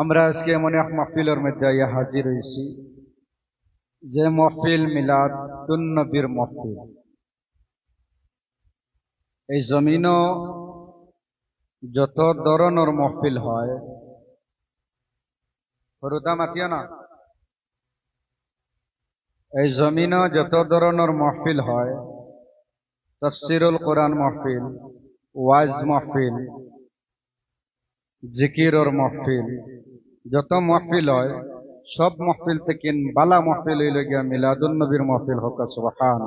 আমরা আজকে এমন এক মহফিলের মধ্যে আইয়া হাজির হয়েছি যে মহফিল মিলাদ নবীর মহফিল। এই জমিনও যত ধরনের মহফিল হয়, হরুদা মাতিও না? এই জমিনও যত ধরনের মহফিল হয়, তফসিরুল কোরআন মহফিল, ওয়াজ মহফিল, জিকিরর মহফিল যত মহফিল হয়, সব মহফিল থেকে বালা মহফিল হইল গিয়া মিলাদুন নবীর মহফিল হোক সুবহান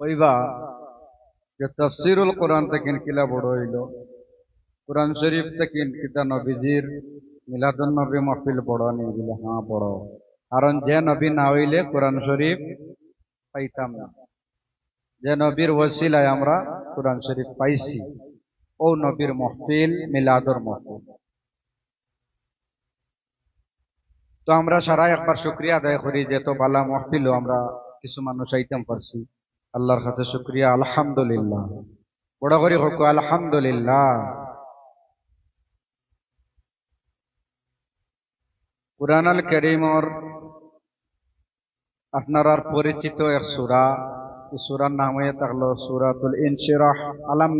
ওইবা যে তফসিরুল কোরআন থেকে কিলা বড় হইল, কোরআন শরীফ থেকে কিতা নবীজির মিলাদুন নবী মহফিল বড় নেই বলে হ্যাঁ বড়। কারণ যে নবী না হইলে কোরআন শরীফ পাইতাম না। যে নবীর ওসিলায় আমরা কোরআন শরীফ পাইছি। ও নবীর মহফিল, মিলাদর মহফিল। তো আমরা সারা একবার শুক্রিয়া আদায় করি যে তো বালা মহফিল আমরা কিছু মানুষ আইতাম পারছি আল্লাহর কাছে শুক্রিয়া, আলহামদুলিল্লাহ। বড় করে হোক, আলহামদুলিল্লাহ। কুরআন আল করিমর আপনার পরিচিত এক সুরা সুরার নাম হয়ে থাকল সুরাতুল আলাম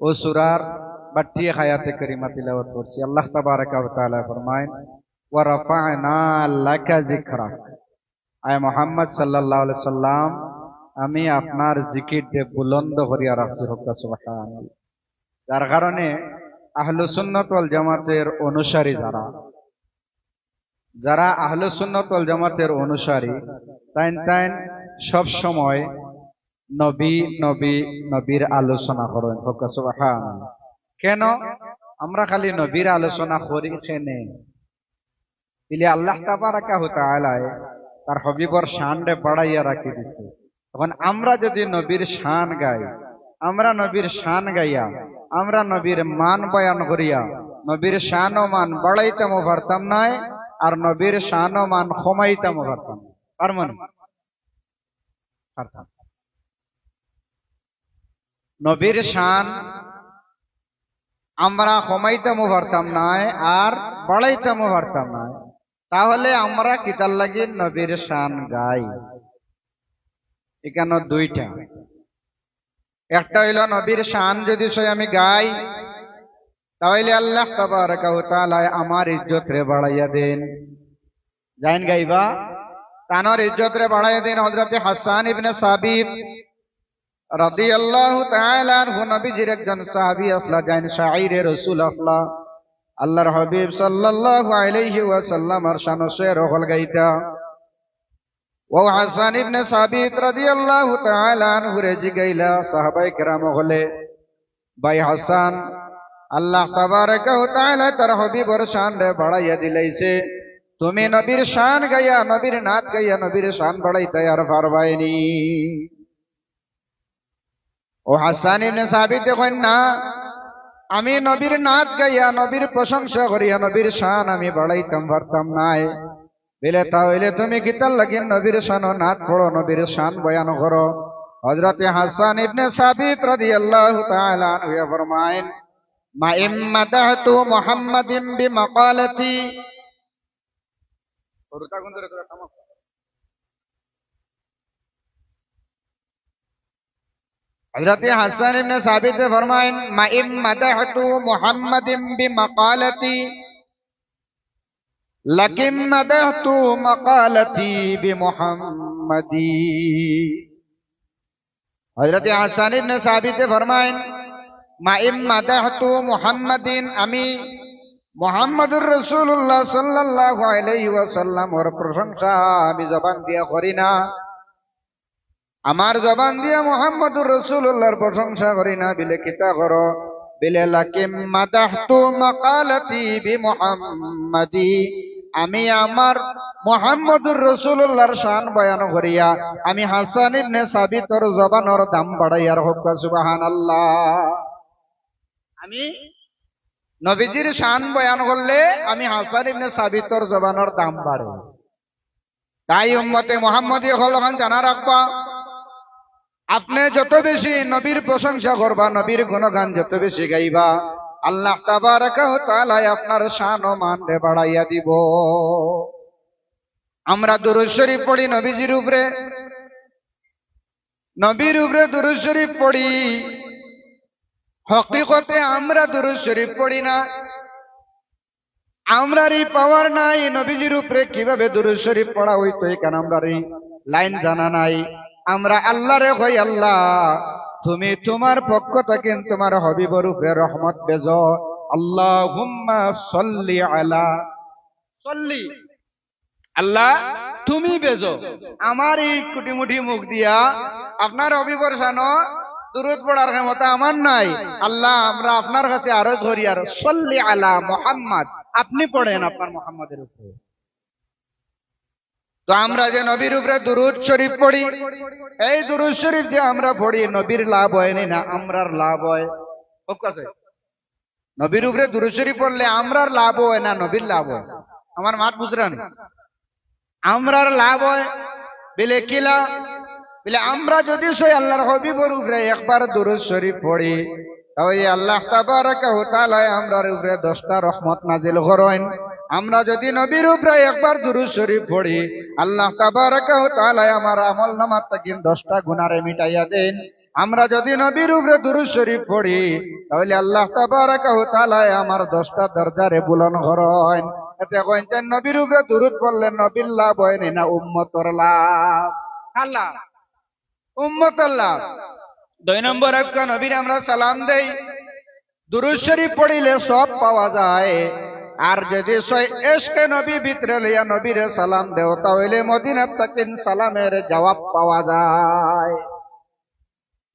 ও সুরার হায়াতে করিমা তিলাওয়াত করছি। আল্লাহ তাবারাকা ওয়া তাআলা ওয়া রাফা'না লাকা যিকরাক আয় মুহাম্মদ সাল্লাল্লাহু আলাইহি সাল্লাম, আমি আপনার জিকির দিয়ে বুলন্দ করিয়া রাখছি হোক সুবহানাল্লাহ। যার কারণে আহলু সুন্নাত ওয়াল জামাতের অনুসারী যারা যারা আহলু সুন্নাত ওয়াল জামাতের অনুসারী, তাইন তাইন সব সময় নবী নবী, নবীর আলোচনা করেন। কেন? আমরা খালি নবীর আলোচনা করি কেনে? দিলে আল্লাহ তাবারাকা তাআলায় তার হবিবর শানরে বাড়াইয়া রাখি দিছে। তখন আমরা যদি নবীর শান গাই, আমরা নবীর শান গাইয়া, আমরা নবীর মান বয়ান করিয়া, নবীর শান ও মান বাড়াইতাম পারতাম নয় আর নবীর শান মান কমাইতাম পারতাম। পারমন পারতাম। নবীর শান আমরা কমাইতামও পারতাম নাই আর বাড়াইতামও পারতাম নাই। তাহলে আমরা কিতার লাগি নবীর শান গাই। এখানে দুইটা। একটা হইল নবীর শান যদি সে আমি গাই তাহলে আল্লাহ আমার ইজ্জত রে বাড়াইয়া দেন। জাইন গাইবা? তানোর ইজ্জত রে বাড়াইয়া দেন হজরতে হাসান ইবনে সাবিব রাদিয়াল্লাহু তাআলা নবীজির একজন সাহাবী আসলা, জাইন শাইরে রাসূল আফলা আল্লাহর হাবিব সাল্লাল্লাহু আলাইহি ওয়াসাল্লাম আর শানো শের হল গাইতা। ও হাসান ইবনে সাবিত রাদিয়াল্লাহু তাআলা আনহু রে জিগাইলা সাহাবায়ে কেরাম হলে, ভাই হাসান আল্লাহ তার হাবিবর শান রে বাড়াইয়া দিলাইছে। তুমি নবীর শান গাইয়া, নবীর নাত গাইয়া, নবীর শান বাড়াইতে আর পারবাইনি। ও হাসান ইবনে সাবিত দেখেন না আমি নবীর নাচ গাইয়া, নবীর প্রশংসা করিয়া, নবীর শান আমি বাড়াইতাম, পারতাম নাই। বেলে, তাহলে তুমি কিতার লাগিন নবীর শান ও নাচ পড়ো, নবীর শান বয়ান করো। হযরত হাসান ইবনে সাবিত রাদিয়াল্লাহু তাআলা আনহু ফরমায়েন ما إن مدحت محمد بمقالتي حضرت حسن بن ثابت فرمائن ما إن مدحت محمد بمقالتي لكن مدحت مقالتي بمحمدي حضرت حسن بن ثابت فرمائن আমি মোহাম্মদুর রসুল্লাহ সাল্লাহ প্রশংসা আমি জবান দিয়া করি না। আমার জবান দিয়া মোহাম্মদুর রসুল্লাহর প্রশংসা করি না, বিলে কিতা কর? বিলে আমি আমার মোহাম্মদুর রসুল্লাহর শান বয়ান করিয়া আমি হাসান ইবনে সাবিতর জবানর দাম বাড়াইয়ার হক সুবাহান আল্লাহ আমি নবীজির শান বয়ান করলে আমি হাসান ইবনে সাবিতর জবানর দাম বাড়ে। তাই উম্মতে মোহাম্মদী হল জানা রাখবা, আপনি যত বেশি নবীর প্রশংসা করবা, নবীর গুণগান যত বেশি গাইবা, আল্লাহ তাবারাকা ওয়া তাআলা আপনার শান ও মান রে বাড়াইয়া দিব। আমরা দুরূদ শরীফ পড়ি নবীজির উপরে। নবীর উপরে দুরূদ শরীফ পড়ি হকিকতে আমরা দুরূদ শরীফ পড়ি না। আমরার এই পাওয়ার নাই নবীজির উপরে কীভাবে দুরূদ শরীফ পড়া হইতো এখানে আমরার এই লাইন জানা নাই। আমরা আল্লাহরে কই আল্লাহ তুমি তোমার পক্ষ থেকে তোমার হবিবর উপরে রহমত বেজ। আল্লাহুম্মা সাল্লি আলা সল্লি। আল্লাহ তুমি বেজো। আমার এই কুটিমুটি মুখ দিয়া আপনার হবিবর শানো দুরুদ পড়ার ক্ষমতা আমার নাই। আল্লাহ, আমরা আপনার কাছে আরজ করি আর সল্লি আলা মোহাম্মদ। আপনি পড়েন আপনার মোহাম্মদের উপরে। তো আমরা যে নবীর উপরে দুরুদ শরীফ পড়ি, এই দুরুদ শরীফ যে আমরা পড়ি, নবীর লাভ হয় নি না, আমরার লাভ হয়। নবীর উপরে দুরুদ শরীফ পড়লে আমরার লাভ হয় না, নবীর লাভ হয়? আমার মাত বুঝলেন? আমরার লাভ হয়, বিলে কিলা বলে, আমরা যদি সই আল্লাহর হবিবর উপরে একবার দুরুদ শরীফ পড়ি, তাহলে আল্লাহ তাবারাকা ওয়া তাআলা আমরার উপরে 10টা রহমত নাজিল করেন। আমরা যদি নবীর উপরে একবার দুরুদ শরীফ পড়ি, আল্লাহ তাবারাকা ওয়া তাআলা আমার আমল নামাত থেকে 10টা গুনারে মিটাইয়া দেন। আমরা যদি নবীর উপরে দুরুদ শরীফ পড়ি, তাহলে আল্লাহ তাবারাকা ওয়া তাআলা আমার 10টা দরজারে বুলন করেন। এতে কইতেন নবীর উপরে দুরুদ পড়লে নবীর লাভ হয় না উম্মতর লাভ? আল্লাহ উম্মতর লাভ দুই নম্বর একটা নবীর আমরা সালাম দেই। দুরুদ শরীফ পড়িলে সব পাওয়া যায়। আর যদি এসকে নবী ভিতরে লইয়া নবীরে সালাম দেও, তাহলে মদিনার তাকিন সালামের জবাব পাওয়া যায়।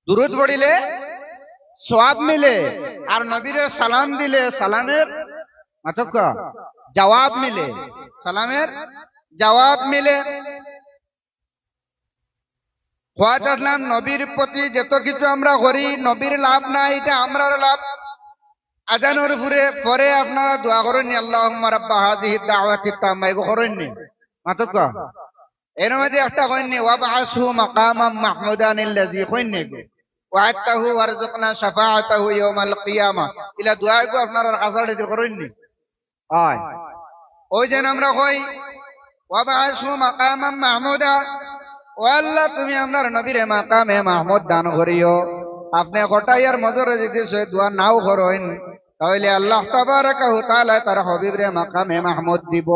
দুরুদ পড়িলে সওয়াব মিলে, আর নবীরে সালাম দিলে সালামের মাতক জবাব মিলে। সালামের জবাব মিলে। খোয়াত আসলাম নবীর প্রতি যত কিছু আমরা করি, নবীর লাভ নাই, এটা আমরার লাভ। আজানোর পরে পরে আপনারা দোয়া করেন নি আল্লাহ রাব্বা হাজিহি দাওয়াতি তাম্মা এগো করেন নি মাতক এর মধ্যে একটা কইন নি ওয়াবআসহু মাকামাম নি আপনারা কাছাড়ে দি করেন নি হয়। ওই যেন আমরা কই, ওয়াবআসহু মাকামাম মাহমুদা। ও আল্লাহ, তুমি আপনার নবীরে মাকামে মাহমুদ দান করিও। আপনি কটাইয়ার মজরে যদি সে দোয়া নাও করেন, তাহলে আল্লাহ তাবারাকা ওয়া তাআলা তার হাবিবরে মাকামে মাহমুদ দিব।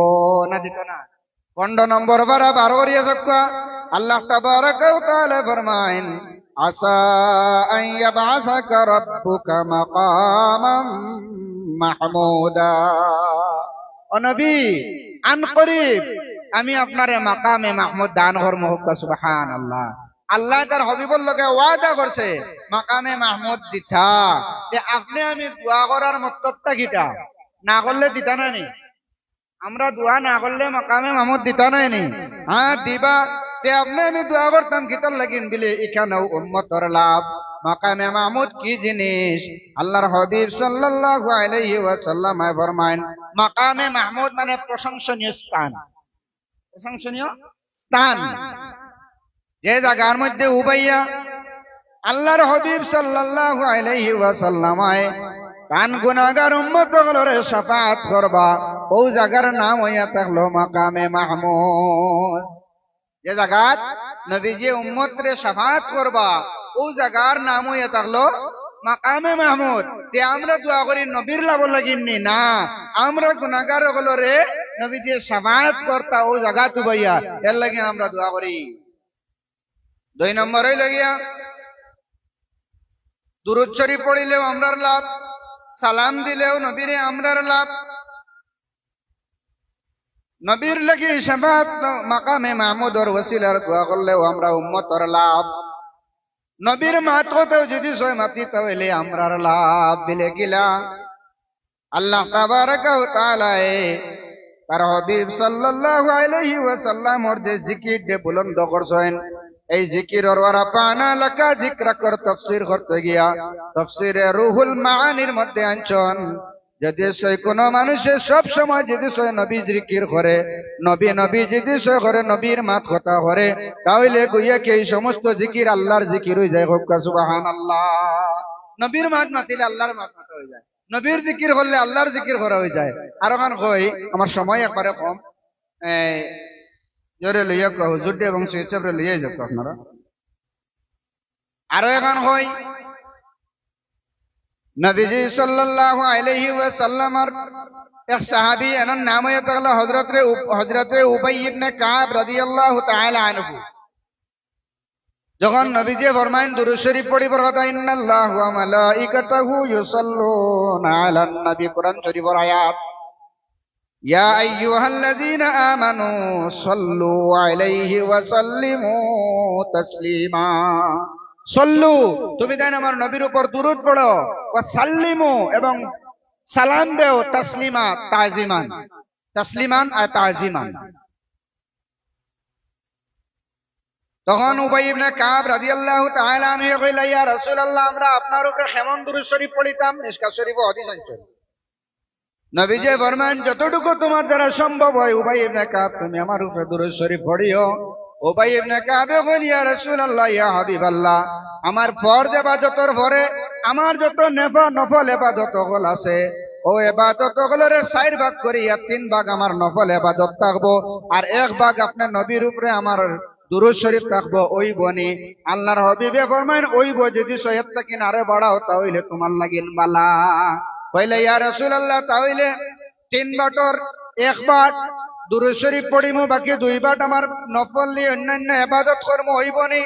না দিত না। পনেরো নম্বর বারা বারো করিয়া সবকা আল্লাহ তাবারাকা ওয়া তাআলা ফরমাইন আসা আন ইয়াবআসাকা রাব্বুকা মাহমুদা। ও আন করিব। আমি আপনারে মাকামে মাহমুদ দান কর মহব্বা সুবহান আল্লাহ আল্লাহ তার হবিবর লগে ওয়াদা করছে, মাকামে মাহমুদ দিতা। আপনি আমি দোয়া করার মতলবটা কিটা না করলে দিতা না নি? আমরা দোয়া না করলে মাকামে মাহমুদ দিতা নাই নি? হ্যাঁ দিবা। তে আপনি আমি দোয়া করতাম কিতার লাগিন বিলে, এখানেও উম্মতর লাভ। মাকামে মাহমুদ কি জিনিস? আল্লাহর হাবিব সাল্লাল্লাহু আলাইহি ওয়াসাল্লাম ফরমায়েন, মাকামে মাহমুদ মানে প্রশংসনীয় স্থান। প্রশংসনীয় স্থান। যে জায়গার মধ্যে উবাইয়া আল্লাহর হবিব কান উম্মত শাফাআত করবা, ও জায়গার নাম হইয়া থাকল মাকামে মাহমুদ। যে উম্মত রে করবা, ও জায়গার নাম হইয়া থাকল মাকামে মাহমুদ। তে আমরা দোয়া করি নবীর লাভ লাগিননি না, আমরা গুনাহগার গুলোরে নবীজি শাফাআত করতা ও জায়গা তু ভাইয়া এর লাগি আমরা দোয়া করি। দুই নম্বর হইল গিয়া দুরুদ শরীফ পড়িলেও আমরার লাভ, সালাম দিলেও নবীরে আমরার লাভ। নবীর লাগি শাফাত মাকামে মাহমুদর ওসিলার দোয়া করলেও আমরা উম্মতর লাভ। নবীর মাত হতেও যদি সয় মাতি তাহলে আমরার লাভ, বিলে গিলা। আল্লাহ তাবারাকা ওয়া তাআলা তার হাবিব সাল্লাল্লাহু আলাইহি ওয়াসাল্লাম যে জিকির যে বুলন্দ করছেন, এই জিকিরের ওরা পানা লাকা জিক্র কর তফসির করতে গিয়া, তফসিরে রুহুল মাআনির মধ্যে আনছন, যদি সই কোনো মানুষের সব সময় যদি সই নবী জিকির করে, নবী নবী যদি সই করে, নবীর মাত কথা করে, তাহলে কইয়া কি এই সমস্ত জিকির আল্লাহর জিকির হয়ে যায় হোক সুবাহান আল্লাহ নবীর মাত মাতিলে আল্লাহর মাত মাতা হয়ে যায়। নবীর জিকির করলে আল্লাহর জিকির করা হয়ে যায়। আর ওখান কই, আমার সময় একবারে কম। জোরে লইয়া হুজুর এবং সুইচাবরে লইয়া যাক আপনারা। আরও এখন কই, নবীজি সাল্লাল্লাহু আলাইহি এক সাহাবী নাম উবাই ইবনে কাব রাদিয়াল্লাহু তাআলা আনহু। যখন নবীজি ফরমাইন দুরূদ শরীফ পড়িবার কথা ইন্নাল্লাহু ওয়া মালাইকাতাহু ইউসাল্লুনা আলান নবী, কোরআন শরীফের আয়াত। ইয়া আইয়ুহাল্লাযীনা আমানু সাল্লু আলাইহি ওয়া সাল্লিমু তাসলিমা। সল্লু, তুমি দেন আমার নবীর উপর দুরুদ পড়ো, ওয়া সাল্লিমু এবং সালাম দেও, তাসলিমা, তাজিমান। তাসলিমান আর তাজিমান। তখন উবাই ইবনে কাব রাদিয়াল্লাহু তাআলা আনহু কইলা, ইয়া রাসূলুল্লাহ, আমরা আপনার উপরে কেমন দুরূদ শরীফ পড়িতাম নিষ্কা শরীফ হাদিস আনছেন নবীজি ফরমান যতটুকু তোমার দ্বারা সম্ভব হয় উবাই ইবনে কাব, তুমি আমার উপরে দুরূদ শরীফ পড়িও। উবাই ইবনে কাব কইল, ইয়া রাসূলুল্লাহ, ইয়া হাবিবাল্লাহ, আমার ফরজ ইবাদতর পরে আমার যত নেফা, নফল ইবাদত হল আছে, ও ইবাদত গুলোরে চার ভাগ করি আর তিন ভাগ আমার নফল ইবাদত থাকব, আর এক ভাগ আপনার নবীর উপরে আমার দুরুদ শরীফ থাকব ওই বনে আল্লাহর হবিবে ফরমাইন, ওই বই যদি সৈয়দ কিনারে বাড়াও তাহলে তোমার লাগিন বালা। কইলে ইয়া রাসূলুল্লাহ তাহলে তিন বাটর, এক বাট দুরুদ শরীফ পড়িমু, বাকি দুই বাট আমার নফল নিয়ে অন্যান্য ইবাদত কর্ম হইব নি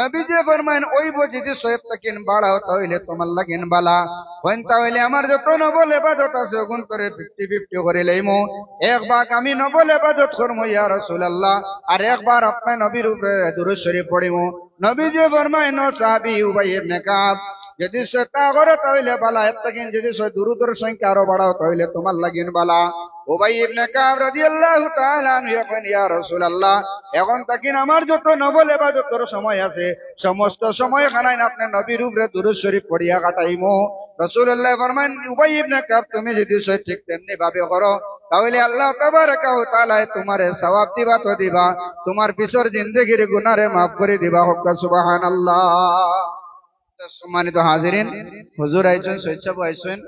নবীজি ফরমাইন, ওইব যদি সৈয়দ তাকিন বাড়াও, তাহলে তোমার লাগিন বালা। হইন তাহলে আমার যত নবল ইবাদত আছে, ওগুন করে ফিফটি ফিফটি করে লইমু। এক ভাগ আমি নবল ইবাদত করমু, ইয়া রাসূলুল্লাহ। আর একবার আপনার নবীর উপরে দুরূদ শরীফ পড়িমু। নবীজি ফরমাইন, ও সাহাবী উবাই ইবনে কাব, যদি সে তা করো, তাহলে বালা। তাকিন যদি সে দুরুদের সংখ্যা আরও বাড়াও, তাহলে তোমার লাগিন বালা। উবাই ইবনে কাব রাদিয়াল্লাহু তাআলা এখন ইয়া রাসূলুল্লাহ, এখন তাকিন আমার যত নবল ইবাদতের সময় আছে, সমস্ত সময় খানাইন আপনি নবীর উপরে দুরূদ শরীফ পড়িয়া কাটাইমু। রাসূলুল্লাহ ফরমান, উবাই ইবনে কাব, তুমি যদি ঠিক তেমনি ভাবে করো, তাহলে আল্লাহ তাবারাকা ওয়া তাআলা তোমারে সওয়াব দিবা, তো দিবা। তোমার পিছর জিন্দেগির গুনারে মাফ করে দিবা, হক সুবহানাল্লাহ। সম্মানিত হাজিরিন, হুজুর আইছেন স্বেচ্ছাব আইছেন।